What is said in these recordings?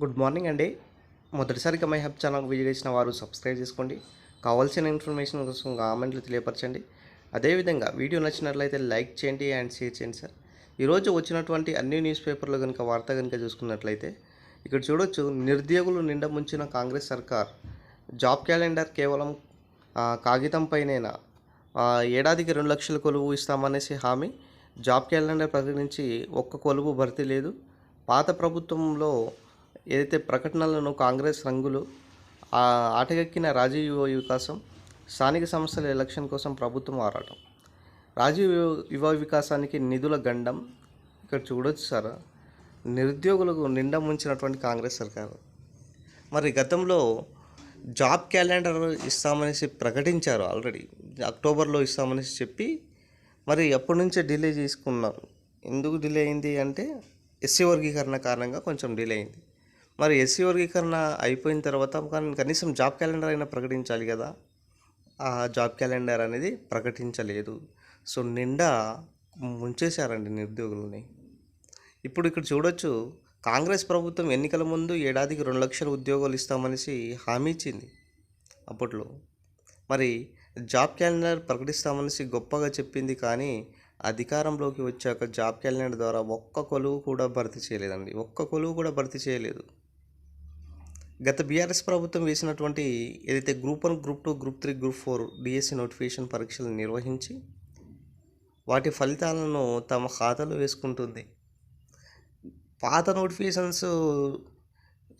Good morning అండి. మొదటిసారిగా my help channel visit చేసిన వారు సబ్స్క్రైబ్ చేసుకోండి. కావాల్సిన ఇన్ఫర్మేషన్ కోసం కామెంట్లు తెలియపరచండి. అదేవిధంగా వీడియో నచ్చినట్లయితే లైక్ చేయండి అండ్ షేర్ చేయండి సార్. ఈరోజు వచ్చినటువంటి అన్ని న్యూస్ పేపర్లో కనుక వార్త కనుక చూసుకున్నట్లయితే ఇక్కడ చూడొచ్చు నిరుద్యోగులు నిండా ముంచిన కాంగ్రెస్ సర్కార్ జాబ్ క్యాలెండర్ కేవలం కాగితంపైనైనా కాగితంపైనేనా ఏడాదికి రెండు లక్షల కొలువు ఇస్తామనేసి హామీ జాబ్ క్యాలెండర్ ప్రకటించి ఒక్క కొలువు భర్తీ లేదు. పాత ప్రభుత్వంలో ఏదైతే ప్రకటనలను కాంగ్రెస్ రంగులు ఆ రాజీవ్ యువ వికాసం స్థానిక సంస్థల ఎలక్షన్ కోసం ప్రభుత్వం ఆరాటం. రాజీవ్ యువ- యువ వికాసానికి నిధుల గండం ఇక్కడ చూడొచ్చు సార్ నిరుద్యోగులకు నిండా ముంచినటువంటి కాంగ్రెస్ సర్కారు. మరి గతంలో జాబ్ క్యాలెండర్ ఇస్తామనేసి ప్రకటించారు ఆల్రెడీ అక్టోబర్లో ఇస్తామనేసి చెప్పి మరి అప్పటి నుంచే డిలే చేసుకున్నారు ఎందుకు డిలే అయింది అంటే ఎస్సీ వర్గీకరణ కారణంగా కొంచెం డిలే అయింది. మరి ఎస్సీ వర్గీకరణ అయిపోయిన తర్వాత కానీ కనీసం జాబ్ క్యాలెండర్ అయినా ప్రకటించాలి కదా. ఆ జాబ్ క్యాలెండర్ అనేది ప్రకటించలేదు. సో నిండా ముంచేశారండి నిరుద్యోగులని. ఇప్పుడు ఇక్కడ చూడొచ్చు కాంగ్రెస్ ప్రభుత్వం ఎన్నికల ముందు ఏడాదికి రెండు లక్షల ఉద్యోగాలు ఇస్తామనేసి హామీ ఇచ్చింది అప్పట్లో. మరి జాబ్ క్యాలెండర్ ప్రకటిస్తామనేసి గొప్పగా చెప్పింది కానీ అధికారంలోకి వచ్చాక జాబ్ క్యాలెండర్ ద్వారా ఒక్క కొలువు కూడా భర్తీ చేయలేదండి. ఒక్క కొలువు కూడా భర్తీ చేయలేదు. గత బీఆర్ఎస్ ప్రభుత్వం వేసినటువంటి ఏదైతే group one group two group three group four DSC notification పరీక్షలు నిర్వహించి వాటి ఫలితాలను తమ ఖాతాలో వేసుకుంటుంది. పాత నోటిఫికేషన్స్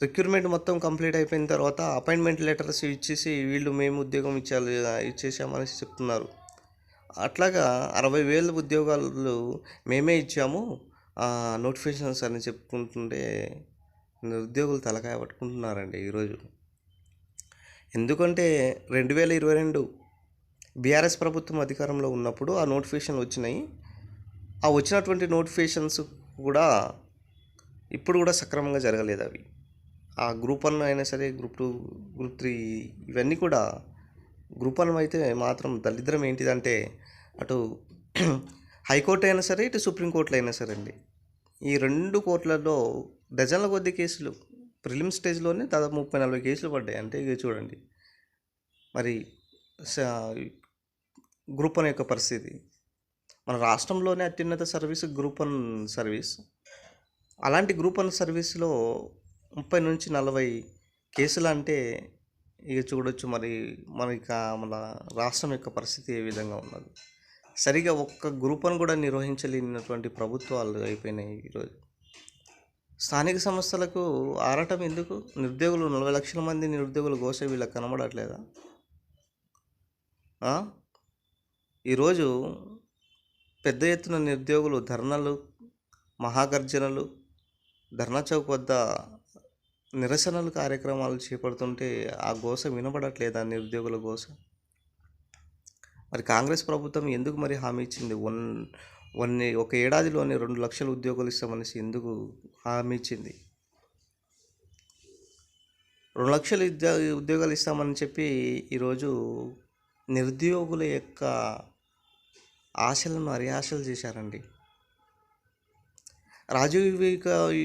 రిక్రూట్మెంట్ మొత్తం కంప్లీట్ అయిపోయిన తర్వాత అపాయింట్మెంట్ లెటర్స్ ఇచ్చేసి వీళ్ళు మేము ఉద్యోగం ఇచ్చాలి ఇచ్చేసామనేసి చెప్తున్నారు. అట్లాగా అరవై వేల ఉద్యోగాలు మేమే ఇచ్చాము నోటిఫికేషన్స్ అని చెప్పుకుంటుంటే నిరుద్యోగులు తలకాయ పట్టుకుంటున్నారండి ఈరోజు. ఎందుకంటే రెండు వేల ఇరవై రెండు బీఆర్ఎస్ ప్రభుత్వం అధికారంలో ఉన్నప్పుడు ఆ నోటిఫికేషన్లు వచ్చినాయి. ఆ వచ్చినటువంటి నోటిఫికేషన్స్ కూడా ఇప్పుడు కూడా సక్రమంగా జరగలేదు అవి. ఆ గ్రూప్ వన్ అయినా సరే గ్రూప్ టూ గ్రూప్ త్రీ ఇవన్నీ కూడా గ్రూప్ వన్ అయితే మాత్రం దరిద్రం ఏంటిదంటే అటు హైకోర్టు అయినా సరే ఇటు సుప్రీంకోర్టులో అయినా సరే అండి. ఈ రెండు కోర్టులలో డజన్ల కొద్ది కేసులు ప్రిలిమ్ స్టేజ్లోనే దాదాపు ముప్పై నలభై కేసులు పడ్డాయి. అంటే ఇక చూడండి. మరి స- గ్రూప్ వన్ యొక్క పరిస్థితి. మన రాష్ట్రంలోనే అత్యున్నత సర్వీస్ గ్రూప్ వన్ సర్వీస్. అలాంటి గ్రూప్ వన్ సర్వీస్లో ముప్పై నుంచి నలభై కేసులు అంటే ఇక చూడొచ్చు. మరి మన ఇక మన రాష్ట్రం యొక్క పరిస్థితి ఏ విధంగా ఉన్నది? సరిగా ఒక్క గ్రూపును కూడా నిర్వహించలేనటువంటి ప్రభుత్వాలు అయిపోయినాయి ఈరోజు. స్థానిక సంస్థలకు ఆరాటం ఎందుకు? నిరుద్యోగులు నలభై లక్షల మంది నిరుద్యోగులు గోస వీళ్ళకి కనబడట్లేదా? ఈరోజు పెద్ద ఎత్తున నిరుద్యోగులు ధర్నాలు మహాగర్జనలు ధర్నా చౌక్ వద్ద నిరసనలు కార్యక్రమాలు చేపడుతుంటే ఆ గోస వినబడట్లేదా నిరుద్యోగుల గోస? మరి కాంగ్రెస్ ప్రభుత్వం ఎందుకు మరి హామీ ఇచ్చింది? వన్ వన్ ఒక ఏడాదిలోనే రెండు లక్షల ఉద్యోగాలు ఇస్తామనేసి ఎందుకు హామీ ఇచ్చింది? రెండు లక్షల ఉద్యోగాలు ఇస్తామని చెప్పి ఈరోజు నిరుద్యోగుల యొక్క ఆశలను అరియాశలు చేశారండి. రాజీవ్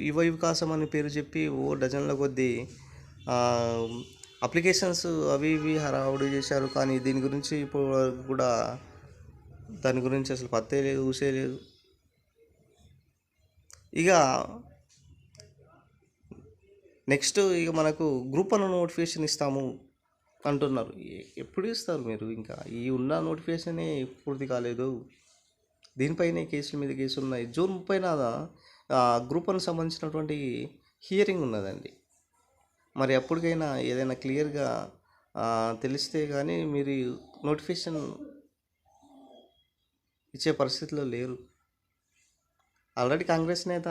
యువ వికాసం అని పేరు చెప్పి ఓ డజన్ల కొద్దీ అప్లికేషన్స్ అవి ఇవి హడావుడి చేశారు. కానీ దీని గురించి ఇప్పుడు వరకు కూడా దాని గురించి అసలు పత్తే లేదు ఊసే లేదు. ఇక నెక్స్ట్ ఇక మనకు గ్రూప్ అన్న నోటిఫికేషన్ ఇస్తాము అంటున్నారు. ఎప్పుడు ఇస్తారు మీరు? ఇంకా ఈ ఉన్న నోటిఫికేషనే పూర్తి కాలేదు. దీనిపైనే కేసుల మీద కేసులు ఉన్నాయి. జూన్ ముప్పైన గ్రూప్ వన్ సంబంధించినటువంటి హియరింగ్ ఉన్నదండి. మరి అప్పటికైనా ఏదైనా క్లియర్గా తెలిస్తే కానీ మీరు నోటిఫికేషన్ ఇచ్చే పరిస్థితిలో లేరు. ఆల్రెడీ కాంగ్రెస్ నేత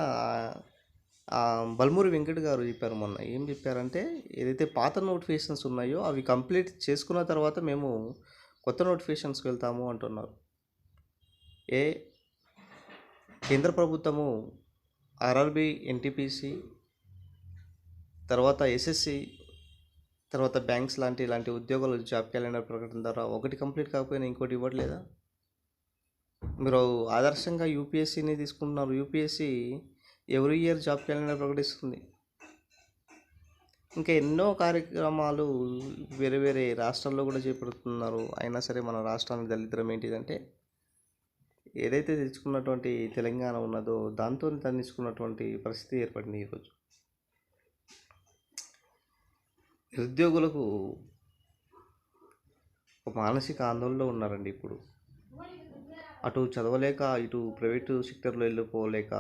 బల్మూరి వెంకట్ గారు చెప్పారు మొన్న. ఏం చెప్పారంటే ఏదైతే పాత నోటిఫికేషన్స్ ఉన్నాయో అవి కంప్లీట్ చేసుకున్న తర్వాత మేము కొత్త నోటిఫికేషన్స్కి వెళ్తాము అంటున్నారు. ఏ కేంద్ర ప్రభుత్వము ఆర్ఆర్బి ఎన్టీపీసీ తర్వాత ఎస్ఎస్సి తర్వాత బ్యాంక్స్ లాంటి ఇలాంటి ఉద్యోగాలు జాబ్ క్యాలెండర్ ప్రకటన ద్వారా ఒకటి కంప్లీట్ కాకపోయినా ఇంకోటి ఇవ్వట్లేదా? మీరు ఆదర్శంగా యూపీఎస్సీని తీసుకుంటున్నారు. UPSC every year job calendar ప్రకటిస్తుంది. ఇంకా ఎన్నో కార్యక్రమాలు వేరే వేరే రాష్ట్రాల్లో కూడా చేపడుతున్నారు. అయినా సరే మన రాష్ట్రానికి దళిద్రం ఏంటిదంటే ఏదైతే తెచ్చుకున్నటువంటి తెలంగాణ ఉన్నదో దాంతో తన్నించుకున్నటువంటి పరిస్థితి ఏర్పడింది ఈరోజు. నిరుద్యోగులకు ఒక మానసిక ఆందోళనలో ఉన్నారండి ఇప్పుడు. అటు చదవలేక ఇటు ప్రైవేటు సెక్టర్లో వెళ్ళిపోలేక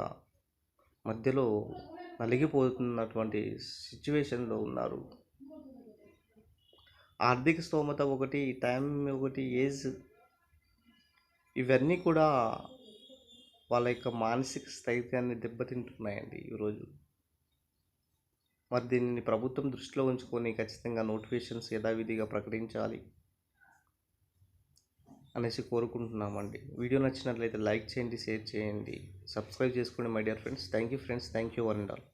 మధ్యలో నలిగిపోతున్నటువంటి సిచ్యువేషన్లో ఉన్నారు. ఆర్థిక స్తోమత ఒకటి టైం ఒకటి ఏజ్ ఇవన్నీ కూడా వాళ్ళ యొక్క మానసిక స్థైర్యాన్ని దెబ్బతింటున్నాయండి ఈరోజు. మరి దీనిని ప్రభుత్వం దృష్టిలో ఉంచుకొని ఖచ్చితంగా నోటిఫికేషన్స్ యథావిధిగా ప్రకటించాలి అనేసి కోరుకుంటున్నామండి. వీడియో నచ్చినట్లయితే లైక్ చేయండి షేర్ చేయండి. సబ్స్క్రైబ్ చేసుకోండి my dear friends. Thank you friends. Thank you one and all